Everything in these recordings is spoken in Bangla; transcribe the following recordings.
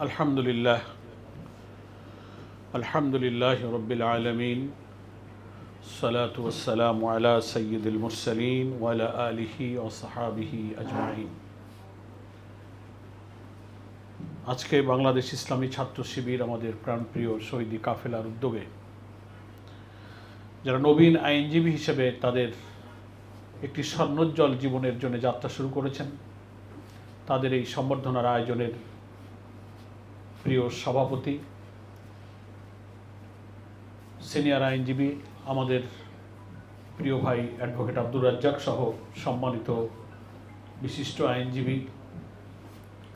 الحمد لله الحمد لله رب العالمين الصلاة والسلام على سيد المرسلين وعلى آله وصحابه أجمعين আজকে বাংলাদেশ ইসলামী ছাত্র শিবির আমাদের প্রাণপ্রিয় শহীদি কাফেলার উদ্যোগে যারা নবীন আইনজীবী হিসেবে তাদের একটি স্বর্ণোজ্জ্বল জীবনের জন্য যাত্রা শুরু করেছেন তাদের এই সম্বর্ধনার আয়োজনের প্রিয় সভাপতি, সিনিয়র আইনজীবী, আমাদের প্রিয় ভাই অ্যাডভোকেট আব্দুর রাজ্জাক সহ সম্মানিত বিশিষ্ট আইনজীবী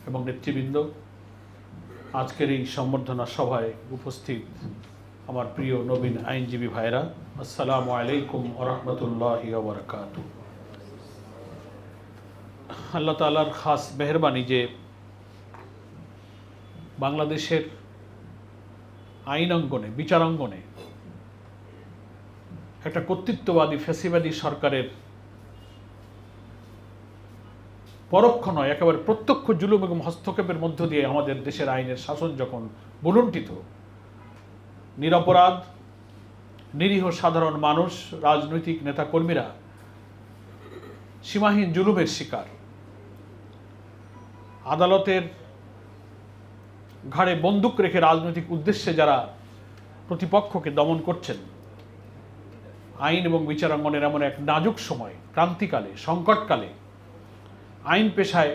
এবং নেতৃবৃন্দ, আজকের এই সম্বর্ধনা সভায় উপস্থিত আমার প্রিয় নবীন আইনজীবী ভাইরা, আসসালামু আলাইকুম ওরহমতুল্লাহ আল্লাহ তালার খাস মেহরবানি যে বাংলাদেশের আইন অঙ্গনে বিচারাঙ্গনে একটা কর্তৃত্ববাদী, ফ্যাসিবাদী সরকারের পরোক্ষ নয়, একেবারে প্রত্যক্ষ জুলুম এবং হস্তক্ষেপের মধ্য দিয়ে আমাদের দেশের আইনের শাসন যখন বলুণ্ঠিত, নিরপরাধ, নিরীহ সাধারণ মানুষ, রাজনৈতিক নেতাকর্মীরা সীমাহীন জুলুমের শিকার, আদালতের ঘাড়ে বন্দুক রেখে রাজনৈতিক উদ্দেশ্যে যারা প্রতিপক্ষকে দমন করছেন, আইন এবং বিচারাঙ্গনের এমন এক নাজুক সময়, ক্রান্তিকালে, সংকটকালে, আইন পেশায়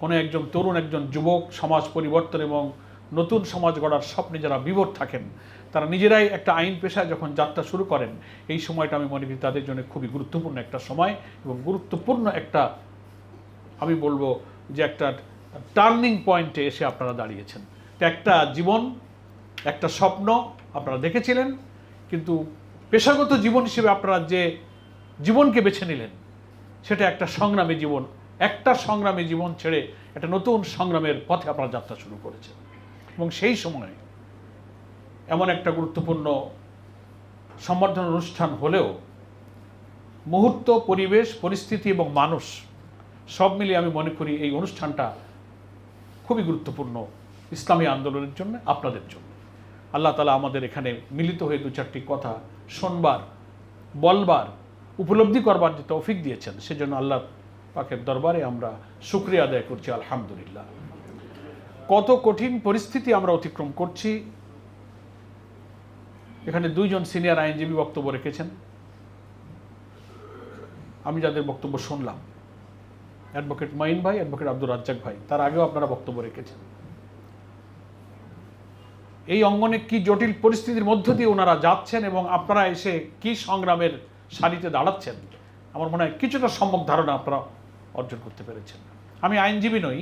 কোনো একজন তরুণ, একজন যুবক, সমাজ পরিবর্তন এবং নতুন সমাজ গড়ার স্বপ্নে যারা বিভোর থাকেন, তারা নিজেরাই একটা আইন পেশায় যখন যাত্রা শুরু করেন, এই সময়টা আমি মনে করি তাদের জন্য খুবই গুরুত্বপূর্ণ একটা সময় এবং গুরুত্বপূর্ণ একটা, আমি বলব যে একটা টার্নিং পয়েন্টে এসে আপনারা দাঁড়িয়েছেন। তো একটা জীবন, একটা স্বপ্ন আপনারা দেখেছিলেন, কিন্তু পেশাগত জীবন হিসেবে আপনারা যে জীবনকে বেছে নিলেন, সেটা একটা সংগ্রামী জীবন। একটা সংগ্রামী জীবন ছেড়ে একটা নতুন সংগ্রামের পথে আপনারা যাত্রা শুরু করেছেন। এবং সেই সময়ে এমন একটা গুরুত্বপূর্ণ সম্বর্ধনা অনুষ্ঠান হলেও মুহূর্ত, পরিবেশ, পরিস্থিতি এবং মানুষ সব মিলিয়ে আমি মনে করি এই অনুষ্ঠানটা খুবই গুরুত্বপূর্ণ ইসলামী আন্দোলনের জন্য, আপনাদের জন্য। আল্লাহ তালা আমাদের এখানে মিলিত হয়ে দু চারটি কথা শোনবার, বলবার, উপলব্ধি করবার যে তৌফিক দিয়েছেন, সেজন্য আল্লাহ পাকের দরবারে আমরা শুক্রিয়া আদায় করছি, আলহামদুলিল্লাহ। কত কঠিন পরিস্থিতি আমরা অতিক্রম করছি। এখানে দুইজন সিনিয়র আইনজীবী বক্তব্য রেখেছেন। আমি যাদের বক্তব্য শুনলাম অ্যাডভোকেট মাইন ভাই, অ্যাডভোকেট আব্দুর রাজ্জাক ভাই। তার আগেও আপনারা বক্তব্য রেখেছেন। এই অঙ্গনে কি জটিল পরিস্থিতির মধ্য দিয়ে ওনারা যাচ্ছেন এবং আপনারা এসে কি সংগ্রামের সারিতে দাঁড়াচ্ছেন? আমার মনে হয় কিছুটা সম্যক ধারণা আপনারা অর্জন করতে পেরেছেন। আমি আইনজীবী নই,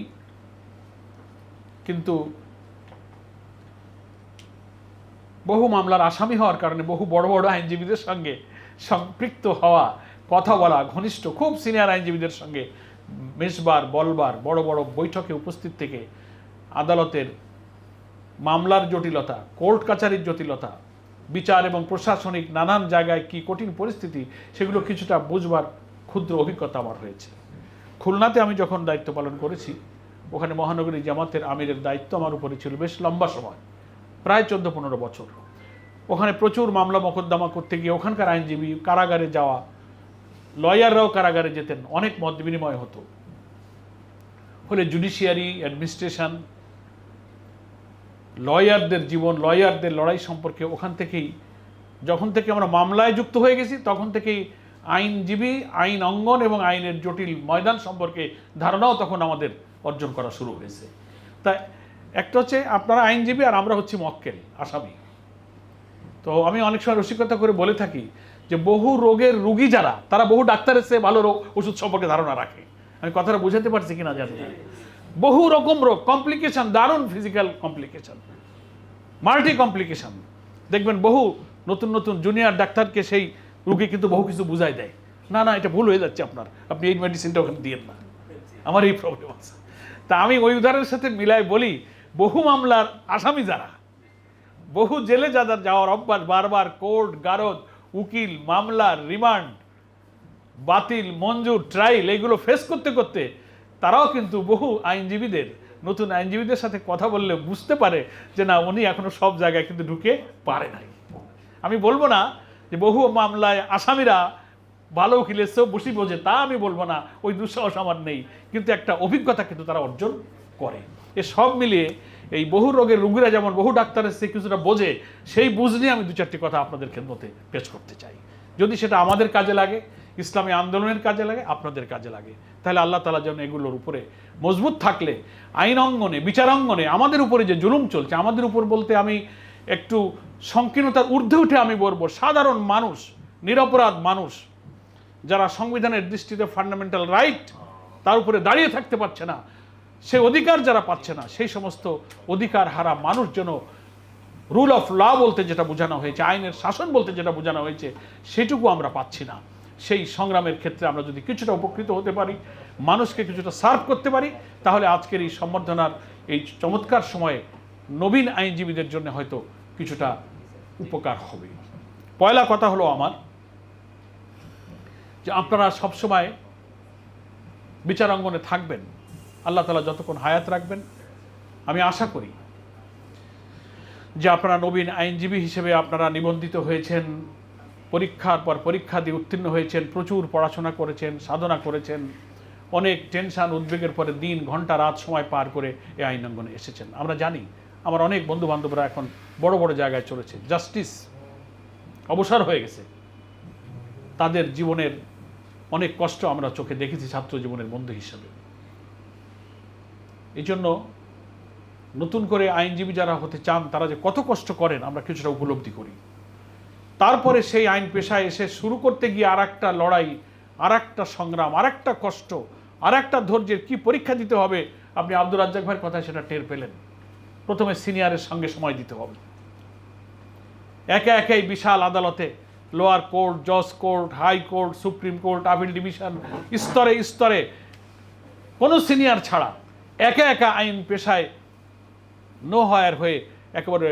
কিন্তু বহু মামলার আসামি হওয়ার কারণে বহু বড় বড় আইনজীবীদের সঙ্গে সম্পৃক্ত হওয়া, কথা বলা, ঘনিষ্ঠ, খুব সিনিয়র আইনজীবীদের সঙ্গে মেশবার বলবার, বড় বড় বৈঠকে উপস্থিত থেকে আদালতের মামলার জটিলতা, কোর্ট কাছারির জটিলতা, বিচার এবং প্রশাসনিক নানান জায়গায় কি কঠিন পরিস্থিতি, সেগুলো কিছুটা বুঝবার ক্ষুদ্র অভিজ্ঞতা আমার হয়েছে খুলনাতে আমি যখন দায়িত্ব পালন করেছি, ওখানে মহানগরী জামাতের আমিরের দায়িত্ব আমার উপরে ছিল বেশ লম্বা সময়, প্রায় চোদ্দ পনেরো বছর। ওখানে প্রচুর মামলা মোকদ্দমা করতে গিয়ে ওখানকার আইনজীবী কারাগারে যাওয়া লয়াররাও কারাগারে যেতেন, অনেক মত বিনিময় হতো। ফলে জুডিশিয়ারি অ্যাডমিনিস্ট্রেশন লয়ারদের জীবন, লয়ারদের লড়াই সম্পর্কে ওখান থেকেই, যখন থেকে আমরা মামলায় যুক্ত হয়ে গেছি, তখন থেকেই আইনজীবী, আইন অঙ্গন এবং আইনের জটিল ময়দান সম্পর্কে ধারণাও তখন আমাদের অর্জন করা শুরু হয়েছে। তা একটা হচ্ছে আপনারা আইনজীবী আর আমরা হচ্ছি মক্কেল, আসামি। তো আমি অনেক সময় রসিকতা করে বলে থাকি যে বহু রোগের রুগী যারা, তারা বহু ডাক্তারের চেয়ে ভালো রোগ, ওষুধ সম্পর্কে ধারণা রাখে। আমি কথাটা বুঝাতে পারছি কিনা জানি না। বহু রকম রোগ কমপ্লিকেশন দারুণ ফিজিক্যাল কমপ্লিকেশন মাল্টি কমপ্লিকেশন দেখবেন বহু নতুন নতুন জুনিয়র ডাক্তারকে সেই রুগী কিন্তু বহু কিছু বুঝাই দেয়। না না, এটা ভুল হয়ে যাচ্ছে আপনার। আপনি এই মেডিসিনটা ওখানে দিয়েন না। আমার এই প্রবলেম আছে। তা আমি ওই উদাহরণের সাথে মিলাই বলি, বহু মামলার আসামি যারা, বহু জেলে যাদের যাওয়ার অভ্যাস বারবার, কোর্ট, গারদ উকিল, মামলা, রিমান্ড, বাতিল, মঞ্জুর ট্রাইল এগুলো ফেস করতে করতে তারাও কিন্তু বহু আইনজীবীদের, নতুন আইনজীবীদের সাথে কথা বললে বুঝতে পারে যে না, উনি এখনও সব জায়গায় কিন্তু ঢুকে পারে নাই। আমি বলব না যে বহু মামলায় আসামিরা ভালো উকিল এসেও বসি বোঝে তা আমি বলব না, ওই দুঃসাহস আমার নেই। কিন্তু একটা অভিজ্ঞতা কিন্তু তারা অর্জন করে। এ সব মিলিয়ে এই বহু রোগের রুগীরা যেমন বহু ডাক্তারের সে কিছুটা বোঝে, সেই বুঝ নিয়ে আমি দু চারটি কথা আপনাদের খেদমতে পেশ করতে চাই। যদি সেটা আমাদের কাজে লাগে, ইসলামী আন্দোলনের কাজে লাগে, আপনাদের কাজে লাগে, তাহলে আল্লাহ তালা যেন এগুলোর উপরে মজবুত থাকলে, আইন অঙ্গনে, বিচার অঙ্গনে আমাদের উপরে যে জুলুম চলছে, আমাদের উপর বলতে আমি একটু সংকীর্ণতার ঊর্ধ্বে উঠে আমি বলব, সাধারণ মানুষ, নিরপরাধ মানুষ, যারা সংবিধানের দৃষ্টিতে ফান্ডামেন্টাল রাইট তার উপরে দাঁড়িয়ে থাকতে পারছে না সে অধিকার যারা পাচ্ছে না, সেই সমস্ত অধিকার হারা মানুষ যেন রুল অফ ল বলতে যেটা বোঝানো হয়েছে, আইনের শাসন বলতে যেটা বোঝানো হয়েছে, সেটুকু আমরা পাচ্ছি না। সেই সংগ্রামের ক্ষেত্রে আমরা যদি কিছুটা উপকৃত হতে পারি, মানুষকে কিছুটা সার্ভ করতে পারি, তাহলে আজকের এই সম্বর্ধনার এই চমৎকার সময়ে নবীন আইনজীবীদের জন্য হয়তো কিছুটা উপকার হবে। পয়লা কথা হলো আমার, যে আপনারা সবসময় বিচারাঙ্গনে থাকবেন। আল্লাহ তালা যতক্ষণ হায়াত রাখবেন, আমি আশা করি যে আপনারা নবীন আইনজীবী হিসেবে আপনারা নিবন্ধিত হয়েছেন, পরীক্ষার পর পরীক্ষা দিয়ে উত্তীর্ণ হয়েছেন, প্রচুর পড়াশোনা করেছেন, সাধনা করেছেন, অনেক টেনশন, উদ্বেগের পরে দিন, ঘণ্টা, রাত সময় পার করে এই আইনাঙ্গনে এসেছেন। আমরা জানি, আমার অনেক বন্ধু বান্ধবরা এখন বড় বড় জায়গায় চলেছে। জাস্টিস অবসর হয়ে গেছে। তাদের জীবনের অনেক কষ্ট আমরা চোখে দেখেছি ছাত্র জীবনের বন্ধু হিসেবে। এই জন্য নতুন করে আইনজীবী যারা হতে চান, তারা যে কত কষ্ট করেন, আমরা কিছুটা উপলব্ধি করি। তারপরে সেই আইন পেশায় এসে শুরু করতে গিয়ে আর একটা লড়াই আর একটা সংগ্রাম আর একটা কষ্ট আর একটা ধৈর্যের কী পরীক্ষা দিতে হবে, আপনি আব্দুর রাজ্জাক ভাইয়ের কথায় সেটা টের পেলেন। প্রথমে সিনিয়রের সঙ্গে সময় দিতে হবে। একে একে এই বিশাল আদালতে লোয়ার কোর্ট, জজ court, high court, supreme court, appeal division, স্তরে স্তরে কোনো সিনিয়র ছাড়া একা একা আইন পেশায় নো হায়ার হয়ে একেবারে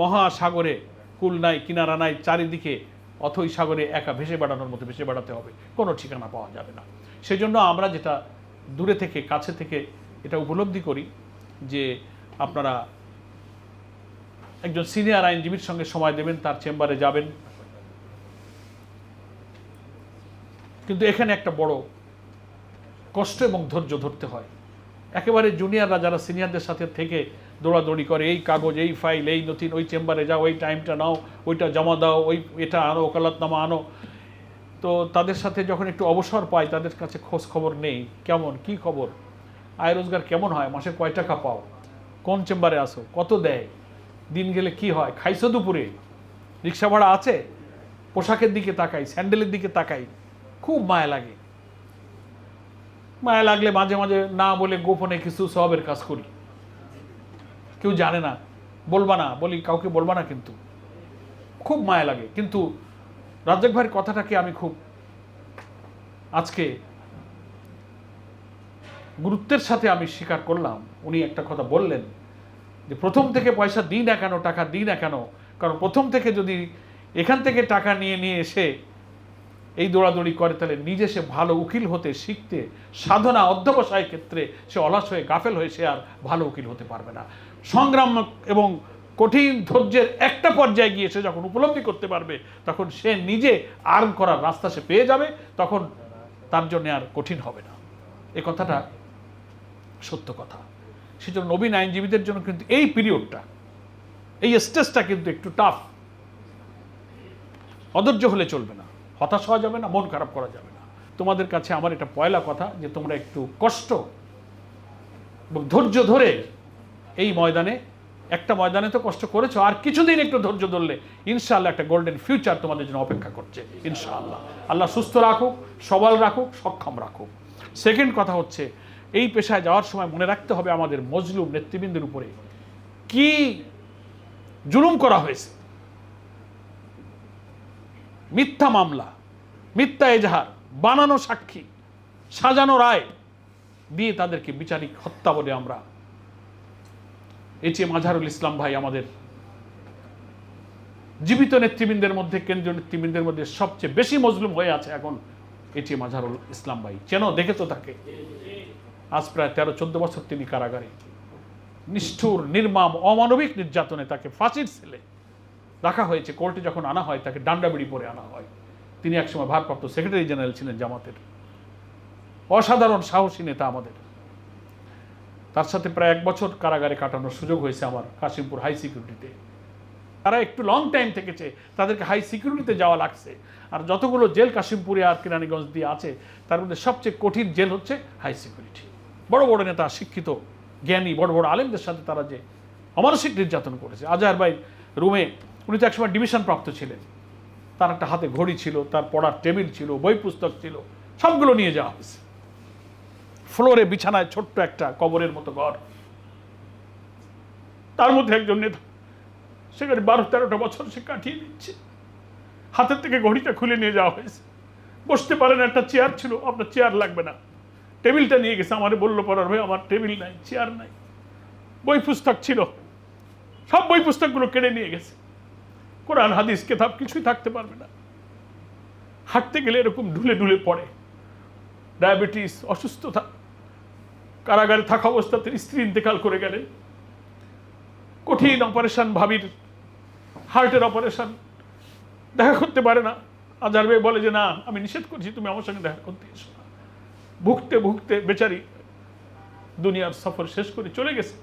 মহাসাগরে কুল নাই, কিনারা নাই, চারিদিকে অথই সাগরে একা ভেসে বেড়ানোর মতো ভেসে বেড়াতে হবে। কোনো ঠিকানা পাওয়া যাবে না। সেজন্য আমরা যেটা দূরে থেকে, কাছে থেকে এটা উপলব্ধি করি যে আপনারা একজন সিনিয়র আইনজীবীর সঙ্গে সময় দেবেন, তার চেম্বারে যাবেন। কিন্তু এখানে একটা বড় কষ্ট এবং ধৈর্য ধরতে হয়। একেবারে জুনিয়ররা যারা সিনিয়রদের সাথে থেকে দৌড়াদৌড়ি করে, এই কাগজ, এই ফাইল এই নথিন ওই চেম্বারে যাও, ওই টাইমটা নাও, ওইটা জমা দাও, ওই, এটা আনো, ওকালতনামা আনো। তো তাদের সাথে যখন একটু অবসর পাই তাদের কাছে খোঁজ খবর নেই। কেমন? কি খবর? আয় রোজগার কেমন হয়? মাসে কয় টাকা পাও? কোন চেম্বারে আসো? কত দেয়? দিন গেলে কি হয়? খাইছো দুপুরে? রিক্সা ভাড়া আছে? পোশাকের দিকে তাকাই, স্যান্ডেলের দিকে তাকাই। খুব মায়া লাগে। মায়া লাগলে মাঝে মাঝে না বলে গোপনে কিছু সবের কাজ করি। কেউ জানে না, বলবা না, বলি কাউকে বলবা না কিন্তু। খুব মায়া লাগে। কিন্তু রাজ্জাক ভাইয়ের কথাটাকে আমি খুব আজকে গুরুত্বের সাথে আমি স্বীকার করলাম। উনি একটা কথা বললেন যে প্রথম থেকে পয়সা দিই না কেন, টাকা দিই না কেন? কারণ প্রথম থেকে যদি এখান থেকে টাকা নিয়ে নিয়ে এসে এই দৌড়াদৌড়ি করে তাহলে নিজে সে ভালো উকিল হতে শিখতে, সাধনা অধ্যবসায় ক্ষেত্রে সে অলস হয়ে, গাফেল হয়ে সে আর ভালো উকিল হতে পারবে না। সংগ্রাম এবং কঠিন ধৈর্যের একটা পর্যায়ে গিয়ে সে যখন উপলব্ধি করতে পারবে, তখন সে নিজে আর্ন করার রাস্তা সে পেয়ে যাবে, তখন তার জন্য আর কঠিন হবে না। এ কথাটা সত্য কথা। সেজন্য নবীন আইনজীবীদের জন্য কিন্তু এই পিরিয়ডটা, এই স্টেজটা কিন্তু একটু টাফ অধৈর্য হলে চলবে না। হতাশ হওয়া যাবে না, মন খারাপ করা যাবে না। তোমাদের কাছে আমার এটা পয়লা কথা যে তোমরা একটু কষ্ট এবং ধৈর্য ধরে এই ময়দানে, একটা ময়দানে তো কষ্ট করেছ, আর কিছুদিন একটু ধৈর্য ধরলে ইনশাআল্লাহ একটা গোল্ডেন ফিউচার তোমাদের জন্য অপেক্ষা করছে, ইনশাআল্লাহ। আল্লাহ সুস্থ রাখুক, সবল রাখুক, সক্ষম রাখুক। সেকেন্ড কথা হচ্ছে, এই পেশায় যাওয়ার সময় মনে রাখতে হবে আমাদের মজলুম নেতৃবৃন্দের উপরে কি জুলুম করা হয়েছে। মিথ্যা মামলা, মিথ্যা এজাহার, বানানো সাক্ষী, সাজানো রায় দিয়ে তাদেরকে বিচারিক হত্যা বলে আমরা এইচ এম আজহারুল ইসলাম ভাই আমাদের জীবিত নেতৃবৃন্দের মধ্যে, কেন্দ্রীয় নেতৃবৃন্দের মধ্যে সবচেয়ে বেশি মজলুম হয়ে আছে এখন এম আজহারুল ইসলাম ভাই। চেন দেখেছ তাকে। আজ প্রায় তেরো, চোদ্দ বছর তিনি কারাগারে। নিষ্ঠুর, নির্মাম, অমানবিক নির্যাতনে তাকে ফাঁসির ছেলে রাখা হয়েছে, কোর্টে যখন আনা হয়, তাকে ডান্ডাবিড়ি পরে আনা হয়। তিনি একসময় ভারপ্রাপ্ত সেক্রেটারি জেনারেল ছিলেন জামাতের। অসাধারণ সাহসী নেতা আমাদের। তার সাথে প্রায় এক বছর কারাগারে কাটানোর সুযোগ হয়েছে আমার কাশিমপুর হাই সিকিউরিটিতে। তারা একটু লং টাইম থেকেছে, তাদেরকে হাই সিকিউরিটিতে যাওয়া লাগছে। আর যতগুলো জেল কাশিমপুরে আর কিরানীগঞ্জ দিয়ে আছে, তার মধ্যে সবচেয়ে কঠিন জেল হচ্ছে হাই সিকিউরিটি। বড় বড় নেতা, শিক্ষিত, জ্ঞানী, বড় বড় আলেমদের সাথে তারা যে অমানসিক নির্যাতন করেছে। আজহার ভাই রুমে উনি তো একসময় ডিভিশন প্রাপ্ত ছিলেন। তার একটা হাতে ঘড়ি ছিল, তার পড়ার টেবিল ছিল, বই পুস্তক ছিল, সবগুলো নিয়ে যাওয়া হয়েছে। ফ্লোরে, বিছানায় ছোট্ট একটা কবরের মতো ঘর। তার মধ্যে একজন নেতা সেখানে বারো, তেরোটা বছর সে কাটিয়ে দিচ্ছে হাতের থেকে ঘড়িটা খুলে নিয়ে যাওয়া হয়েছে। বসতে পারেন একটা চেয়ার ছিল, আপনার চেয়ার লাগবে না। টেবিলটা নিয়ে গেছে, আমার বলল পড়ার ভাই, আমার টেবিল নাই, চেয়ার নাই। বই পুস্তক ছিল, সব বই পুস্তকগুলো কেড়ে নিয়ে গেছে। কোরআন, হাদিস, কেতাব কিছুই থাকতে পারবে না। হাঁটতে গেলে এরকম ঢুলে ঢুলে পড়ে। ডায়াবেটিস, অসুস্থতা, কারাগারে থাকা অবস্থাতে স্ত্রী ইন্তেকাল করে গেলেন। কঠিন অপারেশন, ভাবির হার্টের অপারেশন, দেখা করতে পারে না। ভাই বলে যে, না, আমি নিষেধ করছি, তুমি আমার সঙ্গে দেখা করতে এসো না। ভুগতে ভুগতে বেচারি দুনিয়ার সফর শেষ করে চলে গেছে।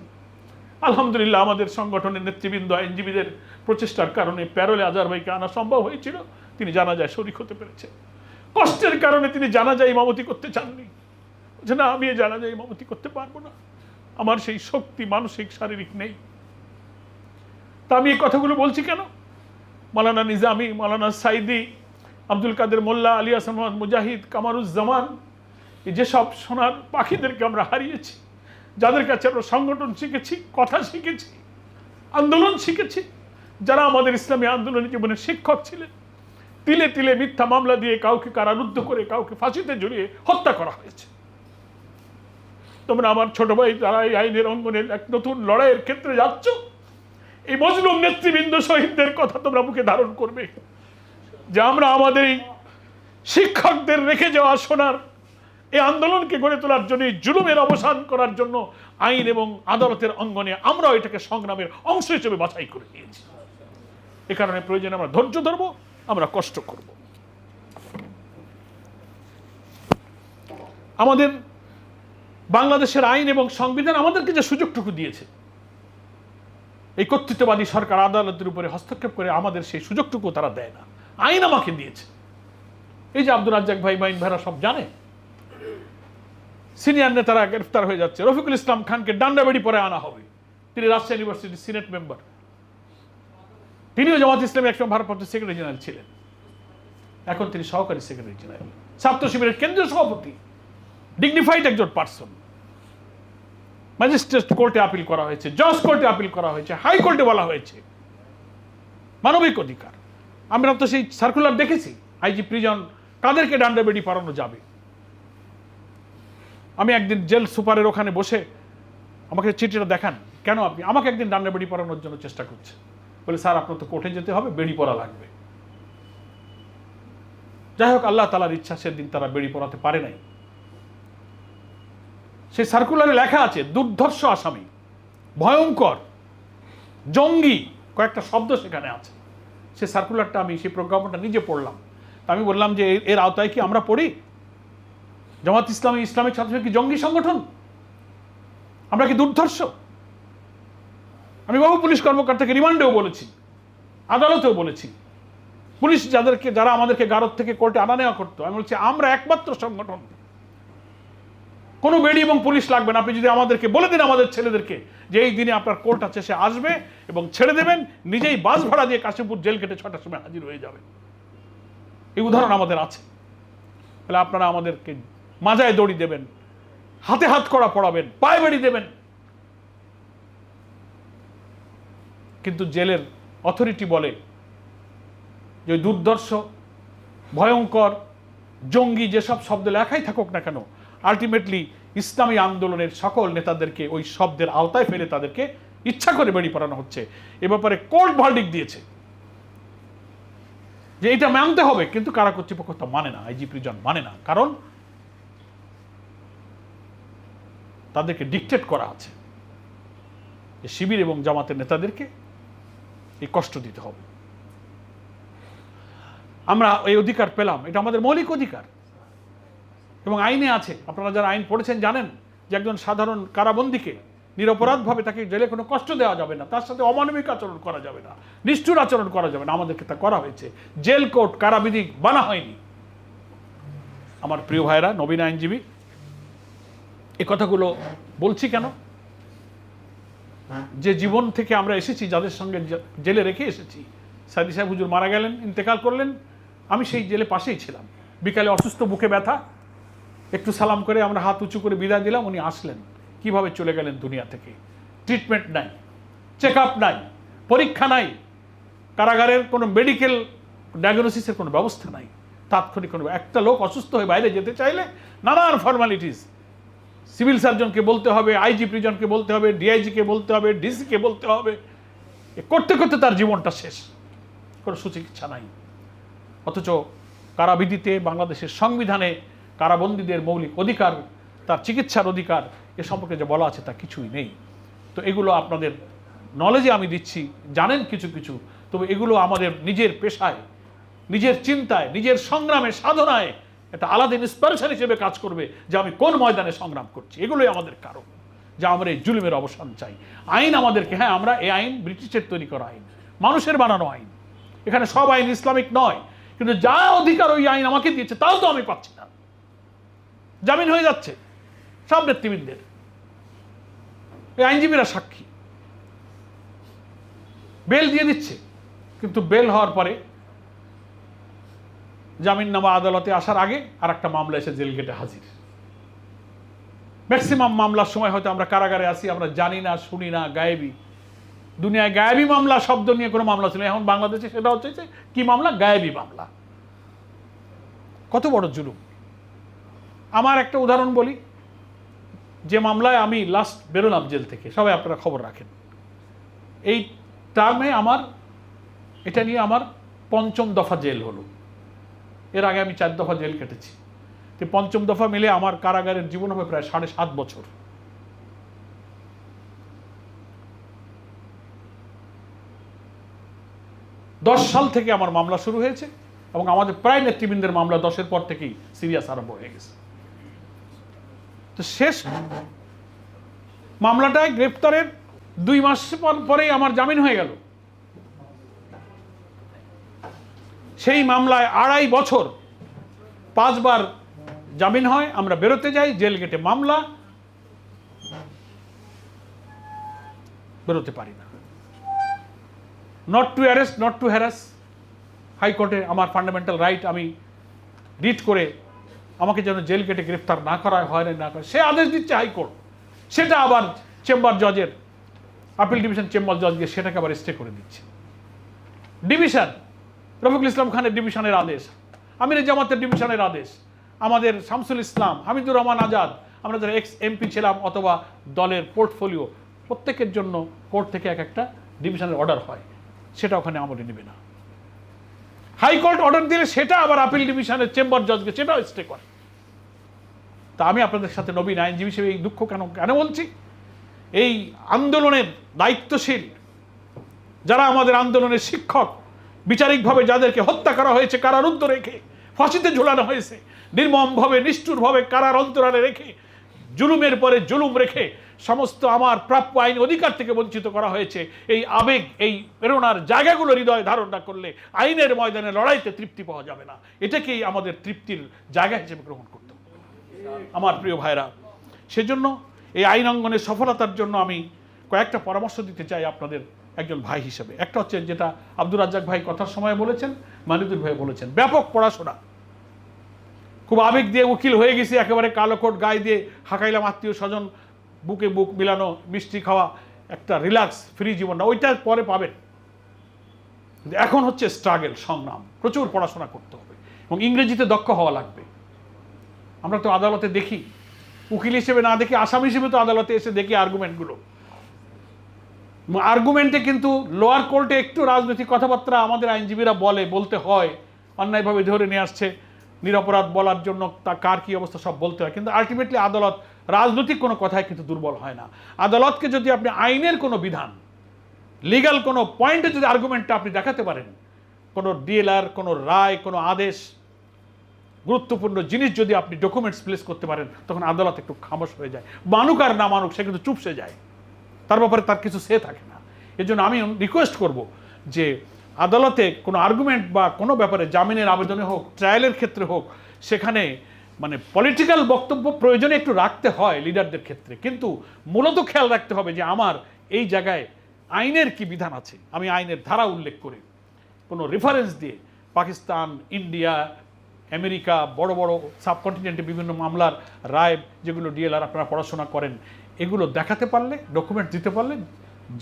আলহামদুলিল্লাহ, আমাদের সংগঠনের নেতৃবৃন্দ, আইনজীবীদের প্রচেষ্টার কারণে প্যারোলে আজার ভাইকে আনা সম্ভব হয়েছিল। তিনি জানা যায় শরিক হতে পেরেছে কষ্টের কারণে তিনি জানা যায় ইমামতি করতে চাননি। যে না, আমি জানা যায় ইমামতি করতে পারব না। আমার সেই শক্তি, মানসিক, শারীরিক নেই। তা আমি এই কথাগুলো বলছি কেন? মালানা নিজামি, মালানা সাইদি, আব্দুল কাদের মোল্লা, আলী আসান মুজাহিদ, কামারুজ্জামান যেসব সোনার পাখিদেরকে আমরা হারিয়েছি, যাদের কাছে আমরা সংগঠন শিখেছি, কথা শিখেছি, আন্দোলন শিখেছি যারা আমাদের ইসলামী আন্দোলনের জীবনের শিক্ষক ছিলেন, তিলে তিলে মিথ্যা মামলা দিয়ে কাউকে কারারুদ্ধ করে কাউকে ফাঁসিতে জড়িয়ে হত্যা করা হয়েছে। তোমরা আমার ছোট ভাই তারা এই আইনের অঙ্গনের এক নতুন লড়াইয়ের ক্ষেত্রে যাচ্ছ, এই মজলুম নেতৃবৃন্দ শহীদদের কথা তোমরা মুখে ধারণ করবে যে আমরা আমাদের এই শিক্ষকদের রেখে যাওয়া শোনার এই আন্দোলনকে গড়ে তোলার জন্য, এই জুলুমের অবসান করার জন্য আইন এবং আদালতের অঙ্গনে আমরাও এটাকে সংগ্রামের অংশ হিসেবে বাছাই করে নিয়েছি। এ কারণে প্রয়োজনে আমরা ধৈর্য ধরব, আমরা কষ্ট করব। আমাদের বাংলাদেশের আইন এবং সংবিধান আমাদেরকে যে সুযোগটুকু দিয়েছে, এই কর্তৃত্ববাদী সরকার আদালতের উপরে হস্তক্ষেপ করে আমাদের সেই সুযোগটুকু তারা দেয় না। আইন আমাকে দিয়েছে। এই যে আব্দুল রাজ্জাক ভাই বাইন ভাইরা সব জানে? সিনিয়র নেতারা গ্রেফতার হয়ে যাচ্ছে। রফিকুল ইসলাম খানকে ডান্ডাবেড়ি পরে আনা হবে। তিনি রাজশাহী ইউনিভার্সিটির সিনেট মেম্বার। তিনিও জামাত ইসলামী একসময় ভারপ্রাপ্ত সেক্রেটারি জেনারেল ছিলেন। এখন তিনি সহকারী সেক্রেটারি জেনারেল ছাত্র শিবিরের কেন্দ্রীয় সভাপতি ডিগনিফাইড একজন পার্সন ম্যাজিস্ট্রেট কোর্টে আপিল করা হয়েছে জজ কোর্টে আপিল করা হয়েছে হাইকোর্টে বলা হয়েছে। মানবিক অধিকার। আমরা তো সেই সার্কুলার দেখেছি আইজি প্রিজন কাদেরকে ডান্ডাবেড়ি পারানো যাবে? আমি একদিন জেল সুপারের ওখানে বসে আমাকে চিঠিটা দেখান, কেন আপনি? আমাকে একদিন ডান্ডা বেড়ি পরানোর জন্য চেষ্টা করছে বলে, স্যার, আপনার তো কোর্টে যেতে হবে, বেড়ি পরা লাগবে। যাই হোক, আল্লাহ তালার ইচ্ছা, সেদিন তারা বেড়ি পড়াতে পারে নাই। সেই সার্কুলারে লেখা আছে, দুর্ধর্ষ আসামি, ভয়ঙ্কর, জঙ্গি, কয়েকটা শব্দ সেখানে আছে। সেই সার্কুলারটা আমি, সেই প্রজ্ঞাপনটা নিজে পড়লাম। তা আমি বললাম যে, এর- এর আওতায় কি আমরা পড়ি? জামাত ইসলামী ইসলামিক ছাত্র কি জঙ্গি সংগঠন? আমরা কি দুর্ধর্ষ? আমি বহু পুলিশ কর্মকর্তাকে রিমান্ডেও বলেছি, আদালতেও বলেছি। পুলিশ যাদেরকে যারা আমাদেরকে গারদ থেকে কোর্টে আনা নেওয়া করতো, আমি বলছি, আমরা একমাত্র সংগঠন। কোনো বেডি এবং পুলিশ লাগবে না। আপনি যদি আমাদেরকে বলে দিন আমাদের ছেলেদেরকে যে এই দিনে আপনার কোর্ট আছে, সে আসবে এবং ছেড়ে দেবেন, নিজেই বাস ভাড়া দিয়ে কাশীপুর জেল কেটে ছটার সময় হাজির হয়ে যাবে। এই উদাহরণ আমাদের আছে। তাহলে আপনারা আমাদেরকে মাজায় দড়ি দেবেন, হাতে হাত করা পড়াবেন, পায়ে বেড়ি দেবেন। কিন্তু জেলের অথরিটি বলে যে দুর্দর্শ ভয়ঙ্কর, জঙ্গি যেসব শব্দ লেখাই থাকুক না কেন আলটিমেটলি ইসলামী আন্দোলনের সকল নেতাদেরকে ওই শব্দের আওতায় ফেলে তাদেরকে ইচ্ছা করে বেড়ি পড়ানো হচ্ছে। এ ব্যাপারে কোর্ট ভার্ডিক দিয়েছে। যে এটা মানতে হবে, কিন্তু কারা কর্তৃপক্ষ তা মানে না আইজি প্রিজন মানে না। কারণ তাদেরকে ডিকটেট করা আছে শিবির এবং জামাতের নেতাদেরকে এই কষ্ট দিতে হবে। আমরা এই অধিকার পেলাম। এটা আমাদের মৌলিক অধিকার। এবং আইনে আছে। আপনারা যারা আইন পড়েছেন জানেন যে একজন সাধারণ কারাবন্দীকে নিরপরাধভাবে তাকে জেলে কোনো কষ্ট দেওয়া যাবে না। তার সাথে অমানবিক আচরণ করা যাবে না। নিষ্ঠুর আচরণ করা যাবে না। আমাদেরকে তা করা হয়েছে। জেল কোর্ট কারাবিধি বানা হয়নি। আমার প্রিয় ভাইরা নবীন আইনজীবী, এ কথাগুলো বলছি কেন? যে জীবন থেকে আমরা এসেছি, যাদের সঙ্গে জেলে রেখে এসেছি। সাদি সাহেব হুজুর মারা গেলেন, ইন্তেকাল করলেন। আমি সেই জেলে পাশেই ছিলাম। বিকালে অসুস্থ বুকে ব্যথা। একটু সালাম করে আমরা হাত উঁচু করে বিদায় দিলাম, উনি আসলেন। কীভাবে চলে গেলেন দুনিয়া থেকে? ট্রিটমেন্ট নাই চেক আপ নাই, পরীক্ষা নাই। কারাগারের কোনো মেডিকেল ডায়াগনোসিসের কোনো ব্যবস্থা নাই। তাৎক্ষণিক কোনো একটা লোক অসুস্থ হয়ে বাইরে যেতে চাইলে নানান ফর্মালিটিস সিভিল সার্জনকে বলতে হবে, আইজি প্রিজনকে বলতে হবে, ডিআইজিকে বলতে হবে, ডিসিকে বলতে হবে। এ করতে করতে তার জীবনটা শেষ। কোনো সুচিকিৎসা নাই। অথচ কারাবিধিতে বাংলাদেশের সংবিধানে কারাবন্দীদের মৌলিক অধিকার, তার চিকিৎসার অধিকার, এ সম্পর্কে যে বলা আছে তা কিছুই নেই। তো এগুলো আপনাদের নলেজে আমি দিচ্ছি, জানেন কিছু কিছু। তবে এগুলো আমাদের নিজের পেশায়, নিজের চিন্তায়, নিজের সংগ্রামে সাধনায় একটা আলাদা ইন্সপিরেশন হিসেবে কাজ করবে যে আমি কোন ময়দানে সংগ্রাম করছি। এগুলোই আমাদের কারণ, যে আমরা এই জুলুমের অবসান চাই। আইন আমাদেরকে হ্যাঁ আমরা এই আইন ব্রিটিশের তৈরি করা আইন, মানুষের বানানো আইন। এখানে সব আইন ইসলামিক নয়, কিন্তু যা অধিকার ওই আইন আমাকে দিয়েছে, তাও তো আমি পাচ্ছি না। জামিন হয়ে যাচ্ছে, সব নেতৃবৃন্দের। এই আইনজীবীরা সাক্ষী। বেল দিয়ে দিচ্ছে, কিন্তু বেল হওয়ার পরে জামিননামা আদালতে আসার আগে আর একটা মামলা এসে জেল গেটে হাজির। ম্যাক্সিমাম মামলার সময় হয়তো আমরা কারাগারে আছি, আমরা জানি না, শুনি না, গায়েবি। দুনিয়ায় গায়েবী মামলা, শব্দ নিয়ে কোনো মামলা ছিল। এখন বাংলাদেশে সেটা হচ্ছে কি মামলা? গায়েবি মামলা। কত বড় জুলুম। আমার একটা উদাহরণ বলি। যে মামলায় আমি লাস্ট বেরোলাম জেল থেকে, সবাই আপনারা খবর রাখেন। এই টার্মে আমার, এটা নিয়ে আমার পঞ্চম দফা জেল হলো। এর আগে আমি চার দফা জেল কেটেছি। তো পঞ্চম দফা মিলে আমার কারাগারের জীবন হবে প্রায় সাড়ে সাত বছর। দশ সাল থেকে আমার মামলা শুরু হয়েছে এবং আমাদের প্রায় নেতৃবৃন্দের মামলা দশের পর থেকেই সিরিয়াস আরম্ভ হয়ে গেছে। তো শেষ মামলাটায় গ্রেপ্তারের দুই মাস পর পরেই আমার জামিন হয়ে গেল। সেই মামলায় আড়াই বছর পাঁচবার জামিন হয়, আমরা বেরোতে যাই, জেল গেটে মামলা, বেরোতে পারি না। Not to arrest not to harass হাইকোর্টে আমার ফান্ডামেন্টাল রাইট আমি রিট করে আমাকে যেন জেল গেটে গ্রেফতার না করা হয় না করে সে আদেশ দিচ্ছে হাইকোর্ট সেটা আবার চেম্বার জজের আপিল ডিভিশন চেম্বার জজ সেটাকে আবার স্টে করে দিচ্ছে। ডিভিশন রফিকুল ইসলাম খানের ডিভিশনের আদেশ, আমির জামাতের ডিভিশনের আদেশ, আমাদের শামসুল ইসলাম, হামিদুর রহমান আজাদ, আমরা যারা এক্স এমপি ছিলাম অথবা দলের পোর্টফোলিও প্রত্যেকের জন্য কোর্ট থেকে এক একটা ডিভিশনের অর্ডার হয়। সেটা ওখানে আমলে নেবে না। হাইকোর্ট অর্ডার দিলে সেটা আবার আপিল ডিভিশনের চেম্বার জজকে সেটাও স্টে করে। তা আমি আপনাদের সাথে নবীন আইনজীবী হিসেবে এই দুঃখ কেন কেন বলছি? এই আন্দোলনের দায়িত্বশীল, যারা আমাদের আন্দোলনের শিক্ষক বিচারিকভাবে যাদেরকে হত্যা করা হয়েছে, কারারুদ্ধ রেখে, ফাঁসিতে ঝুলানো হয়েছে, নির্মমভাবে, নিষ্ঠুরভাবে কারার অন্তরালে রেখে, জুলুমের পরে জুলুম রেখে সমস্ত আমার প্রাপ্য আইন অধিকার থেকে বঞ্চিত করা হয়েছে, এই আবেগ, এই প্রেরণার জায়গাগুলো হৃদয় ধারণ না করলে আইনের ময়দানে লড়াইতে তৃপ্তি পাওয়া যাবে না। এটাকেই আমাদের তৃপ্তির জায়গা হিসেবে গ্রহণ করতে আমার প্রিয় ভাইরা সেজন্য এই আইন অঙ্গনের সফলতার জন্য আমি কয়েকটা পরামর্শ দিতে চাই আপনাদের একজন ভাই হিসেবে। একটা হচ্ছে যেটা আব্দুর রাজ্জাক ভাই কথার সময় বলেছেন, মানিদুর ভাই বলেছেন। ব্যাপক পড়াশোনা। খুব আবেগ দিয়ে উকিল হয়ে গেছি, একেবারে কালো কোট গায়ে দিয়ে হাঁকাইলাম আত্মীয় স্বজন, বুকে বুক মিলানো, মিষ্টি খাওয়া, একটা রিল্যাক্স, ফ্রি জীবন না ওইটা পরে পাবেন। এখন হচ্ছে স্ট্রাগল, সংগ্রাম। প্রচুর পড়াশোনা করতে হবে এবং ইংরেজিতে দক্ষ হওয়া লাগবে। আমরা তো আদালতে দেখি। উকিল হিসেবে না দেখি আসামি হিসেবে তো আদালতে এসে দেখি আর্গুমেন্টগুলো আর্গুমেন্টে কিন্তু লোয়ার কোর্টে একটু রাজনৈতিক কথাবার্তা আমাদের আইনজীবীরা বলে, বলতে হয়। অন্যায়ভাবে ধরে নিয়ে আসছে। নিরপরাধ বলার জন্য তা কার কি অবস্থা সব বলতে হয়। কিন্তু আলটিমেটলি আদালত রাজনৈতিক কোনো কথায় কিন্তু দুর্বল হয় না। আদালতকে যদি আপনি আইনের কোনো বিধান লিগ্যাল কোনো পয়েন্টে যদি আর্গুমেন্টটা আপনি দেখাতে পারেন, কোনো ডিএলআর কোনো রায়, কোনো আদেশ, গুরুত্বপূর্ণ জিনিস যদি আপনি ডকুমেন্টস প্লেস করতে পারেন, তখন আদালত একটু খামোশ হয়ে যায়। মানুক আর না মানুক সে কিন্তু চুপসে যায়। তার ব্যাপারে তার কিছু সে থাকে না। এজন্য আমি রিকোয়েস্ট করব যে আদালতে কোনো আর্গুমেন্ট বা কোনো ব্যাপারে জামিনের আবেদনে হোক ট্রায়ালের ক্ষেত্রে হোক, সেখানে মানে পলিটিক্যাল বক্তব্য প্রয়োজনে একটু রাখতে হয় লিডারদের ক্ষেত্রে। কিন্তু মূলত খেয়াল রাখতে হবে যে আমার এই জায়গায় আইনের কি বিধান আছে? আমি আইনের ধারা উল্লেখ করে কোনো রেফারেন্স দিয়ে পাকিস্তান, ইন্ডিয়া, আমেরিকা, বড় বড় সাবকন্টিনেন্টে বিভিন্ন মামলার রায় যেগুলো ডিএলআর আপনারা পড়াশোনা করেন এগুলো দেখাতে পারলে ডকুমেন্ট দিতে পারলে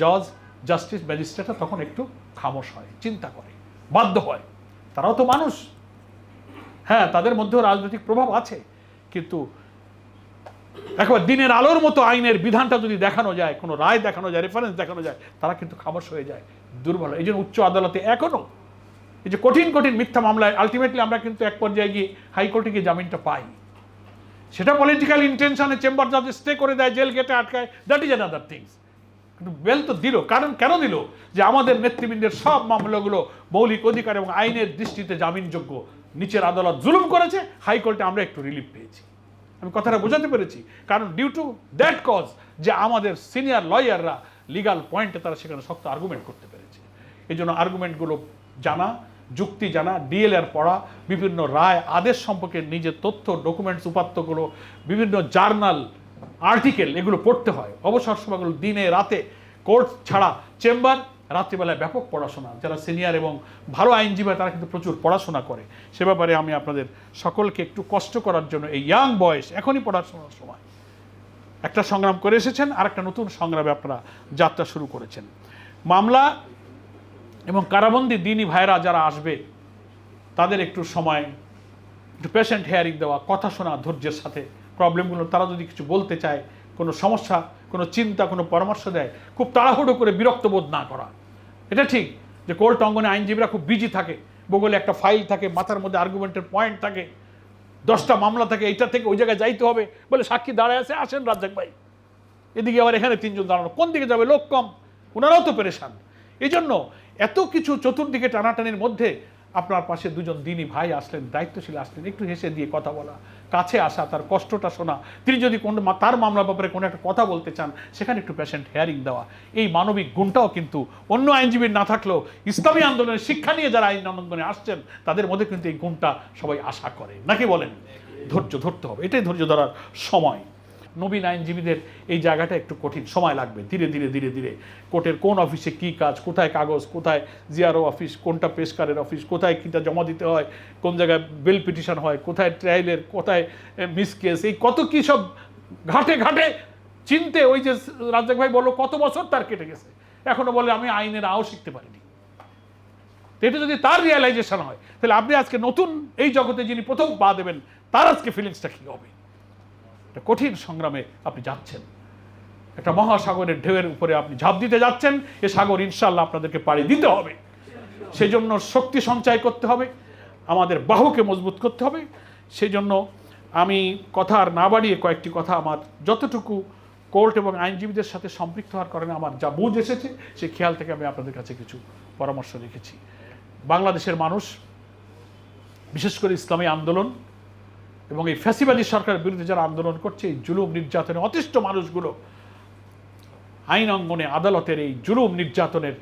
জজ জাস্টিস ম্যাজিস্ট্রেটরা তখন একটু খামোশ হয়, চিন্তা করে, বাধ্য হয়। তারাও তো মানুষ। হ্যাঁ তাদের মধ্যেও রাজনৈতিক প্রভাব আছে, কিন্তু একবার দিনের আলোর মতো আইনের বিধানটা যদি দেখানো যায়, কোনো রায় দেখানো যায় রেফারেন্স দেখানো যায়, তারা কিন্তু খামোশ হয়ে যায়, দুর্বল এই জন্য উচ্চ আদালতে এখনও এই যে কঠিন কঠিন মিথ্যা মামলায় আলটিমেটলি আমরা কিন্তু এক পর্যায়ে গিয়ে হাইকোর্টে গিয়ে জামিনটা পাই। সেটা পলিটিক্যাল ইন্টেনশনে চেম্বার জাজে স্টে করে দেয় জেল গেটে আটকায় দ্যাট ইজ অ্যানাদার থিংস কিন্তু বেল তো দিল, কারণ কেন দিল? যে আমাদের নেতৃবৃন্দের সব মামলাগুলো মৌলিক অধিকার এবং আইনের দৃষ্টিতে জামিনযোগ্য, নিচের আদালত জুলুম করেছে হাইকোর্টে আমরা একটু রিলিফ পেয়েছি। আমি কথাটা বোঝাতে পেরেছি, কারণ ডিউ টু দ্যাট কজ যে আমাদের সিনিয়র লয়াররা লিগাল পয়েন্টে তারা সেখানে শক্ত আর্গুমেন্ট করতে পেরেছে। এই জন্য আর্গুমেন্টগুলো জানা যুক্তি জানা ডিএলআর পড়া, বিভিন্ন রায়, আদেশ সম্পর্কে নিজের তথ্য ডকুমেন্টস উপাত্তগুলো, বিভিন্ন জার্নাল আর্টিকেল এগুলো পড়তে হয়। অবসর সময়গুলো দিনে, রাতে কোর্ট ছাড়া চেম্বার রাত্রিবেলায় ব্যাপক পড়াশোনা। যারা সিনিয়র এবং ভালো আইনজীবী, তারা কিন্তু প্রচুর পড়াশোনা করে। সে ব্যাপারে আমি আপনাদের সকলকে একটু কষ্ট করার জন্য এই ইয়াং বয়স এখনই পড়াশোনার সময়। একটা সংগ্রাম করে এসেছেন আর একটা নতুন সংগ্রামে আপনারা যাত্রা শুরু করেছেন। মামলা এবং কারাবন্দি দিনী ভাইরা যারা আসবে, তাদের একটু সময়, একটু পেশেন্ট হেয়ারিং দেওয়া, কথা শোনা, ধৈর্যের সাথে। প্রবলেমগুলো তারা যদি কিছু বলতে চায়, কোনো সমস্যা, কোনো চিন্তা, কোনো পরামর্শ দেয়, খুব তাড়াহুড়ো করে বিরক্ত বোধ না করা। এটা ঠিক যে কোর্ট অঙ্গনে আইনজীবীরা খুব বিজি থাকে বগলে একটা ফাইল থাকে, মাথার মধ্যে আর্গুমেন্টের পয়েন্ট থাকে, দশটা মামলা থাকে, এইটা থেকে ওই জায়গায় যাইতে হবে বলে সাক্ষী দাঁড়ায় আছে, আসেন রাজ্জাক ভাই। এদিকে আবার এখানে তিনজন দাঁড়ানো। কোন দিকে যাবে? লোক কম, ওনারাও তো পেরেশান। এই জন্য এত কিছু চতুর্দিকে টানাটানির মধ্যে আপনার পাশে দুজন দিনী ভাই আসলেন, দায়িত্বশীল আসলেন, একটু হেসে দিয়ে কথা বলা, কাছে আসা, তার কষ্টটা শোনা। তিনি যদি কোন তার মামলার ব্যাপারে কোনো একটা কথা বলতে চান, সেখানে একটু পেশেন্ট হেয়ারিং দেওয়া। এই মানবিক গুণটাও কিন্তু অন্য আইনজীবীর না থাকলেও ইসলামী আন্দোলনের শিক্ষা নিয়ে যারা আইন আন্দোলনে আসছেন, তাদের মধ্যে কিন্তু এই গুণটা সবাই আশা করে। নাকি বলেন? ধৈর্য ধরতে হবে। এটাই ধৈর্য ধরার সময়। নবীন আইনজীবীদের এই জায়গাটা একটু কঠিন। সময় লাগবে। ধীরে ধীরে ধীরে ধীরে। কোর্টের কোন অফিসে কি কাজ, কোথায় কাগজ, কোথায় জিআরও অফিস, কোনটা পেশকারের অফিস, কোথায় কিটা জমা দিতে হয়, কোন জায়গায় বেল পিটিশন হয়, কোথায় ট্রায়ালের, কোথায় মিস কেস, এই কত কি সব ঘাটে ঘাটে চিনতে ওই যে রাজ্জাক ভাই বলল, কত বছর তার কেটে গেছে। এখনও বলে, আমি আইনের আও শিখতে পারিনি। এটা যদি তার রিয়েলাইজেশন হয়, তাহলে আপনি আজকে নতুন এই জগতে যিনি প্রথম পা দেবেন, তার আজকে ফিলিংসটা কী হবে? একটা কঠিন সংগ্রামে আপনি যাচ্ছেন। একটা মহাসাগরের ঢেউয়ের উপরে আপনি ঝাঁপ দিতে যাচ্ছেন, এ সাগর ইনশাল্লাহ আপনাদেরকে পাড়ি দিতে হবে। সেই জন্য শক্তি সঞ্চয় করতে হবে, আমাদের বাহুকে মজবুত করতে হবে। সেই জন্য আমি কথা আর না বাড়িয়ে কয়েকটি কথা আমার যতটুকু কোর্ট এবং আইনজীবীদের সাথে সম্পৃক্ত হওয়ার কারণে আমার যা বুঝ এসেছে, সেই খেয়াল থেকে আমি আপনাদের কাছে কিছু পরামর্শ রেখেছি। বাংলাদেশের মানুষ, বিশেষ করে ইসলামী আন্দোলন এবং এই ফ্যাসিবাদী সরকারের বিরুদ্ধে যারা আন্দোলন করছে, এই জুলুম নির্যাতনে অতিষ্ঠ মানুষগুলো, আইন অঙ্গনে আদালতের এই জুলুম নির্যাতনের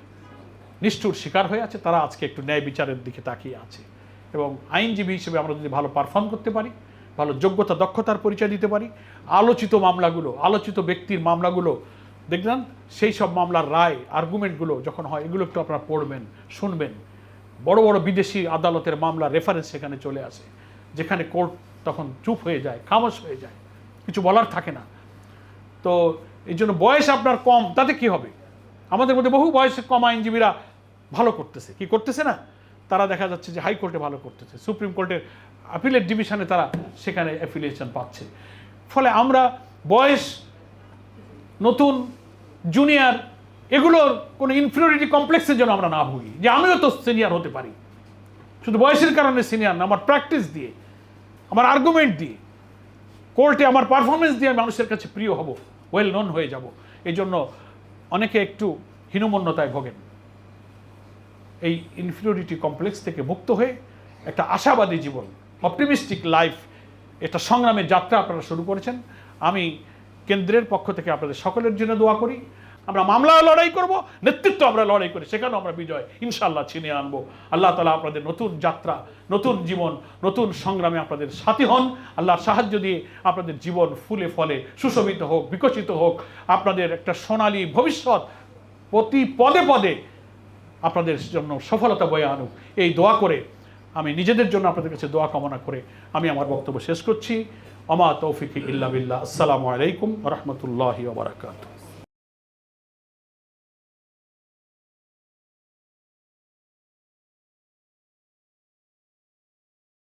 নিষ্ঠুর শিকার হয়ে আছে, তারা আজকে একটু ন্যায় বিচারের দিকে তাকিয়ে আছে। এবং আইনজীবী হিসেবে আমরা যদি ভালো পারফর্ম করতে পারি, ভালো যোগ্যতা, দক্ষতার পরিচয় দিতে পারি, আলোচিত মামলাগুলো, আলোচিত ব্যক্তির মামলাগুলো দেখলেন সেই সব মামলার রায় আর্গুমেন্টগুলো যখন হয়, এগুলো একটু আপনারা পড়বেন, শুনবেন। বড় বড় বিদেশি আদালতের মামলা রেফারেন্স সেখানে চলে আসে, যেখানে কোর্ট তখন চুপ হয়ে যায়, খামোশ হয়ে যায়, কিছু বলার থাকে না। তো এই জন্য বয়স আপনার কম, তাতে কি হবে? আমাদের মধ্যে বহু বয়সে কম আইনজীবীরা ভালো করতেছে। কি করতেছে না? তারা দেখা যাচ্ছে যে হাইকোর্টে ভালো করতেছে, সুপ্রিম কোর্টের আপিলেট ডিভিশনে তারা সেখানে অ্যাফিলিয়েশন পাচ্ছে। ফলে আমরা বয়স, নতুন, জুনিয়র, এগুলোর কোনো ইনফিরিয়রিটি কমপ্লেক্সের জন্য আমরা না ভুগি যে আমিও তো সিনিয়র হতে পারি। শুধু বয়সের কারণে সিনিয়র না, আমার প্র্যাকটিস দিয়ে আমার আর্গুমেন্ট দিয়ে কোর্টে আমার পারফরমেন্স দিয়ে মানুষের কাছে প্রিয় হব ওয়েল নন হয়ে যাব। এই জন্য অনেকে একটু হীনমন্যতায় ভোগেন। এই ইনফিরিয়রিটি কমপ্লেক্স থেকে মুক্ত হয়ে একটা আশাবাদী জীবন অপটিমিস্টিক লাইফ এটা সংগ্রামের যাত্রা আপনারা শুরু করেছেন। আমি কেন্দ্রের পক্ষ থেকে আপনাদের সকলের জন্য দোয়া করি। আমরা মামলা লড়াই করব, নেতৃত্ব আমরা লড়াই করি, সেখানেও আমরা বিজয় ইনশাল্লাহ ছিনিয়ে আনব। আল্লাহ তালা আপনাদের নতুন যাত্রা, নতুন জীবন, নতুন সংগ্রামে আপনাদের সাথী হন। আল্লাহর সাহায্য দিয়ে আপনাদের জীবন ফুলে ফলে, সুশোভিত হোক, বিকশিত হোক। আপনাদের একটা সোনালী ভবিষ্যৎ প্রতি পদে পদে আপনাদের জন্য সফলতা বয়ে আনুক। এই দোয়া করে আমি নিজেদের জন্য আপনাদের কাছে দোয়া কামনা করে আমি আমার বক্তব্য শেষ করছি। অমা তৌফিক ইল্লা বিল্লাহ। আসসালামু আলাইকুম রহমতুল্লাহি ওবরাকাতুহ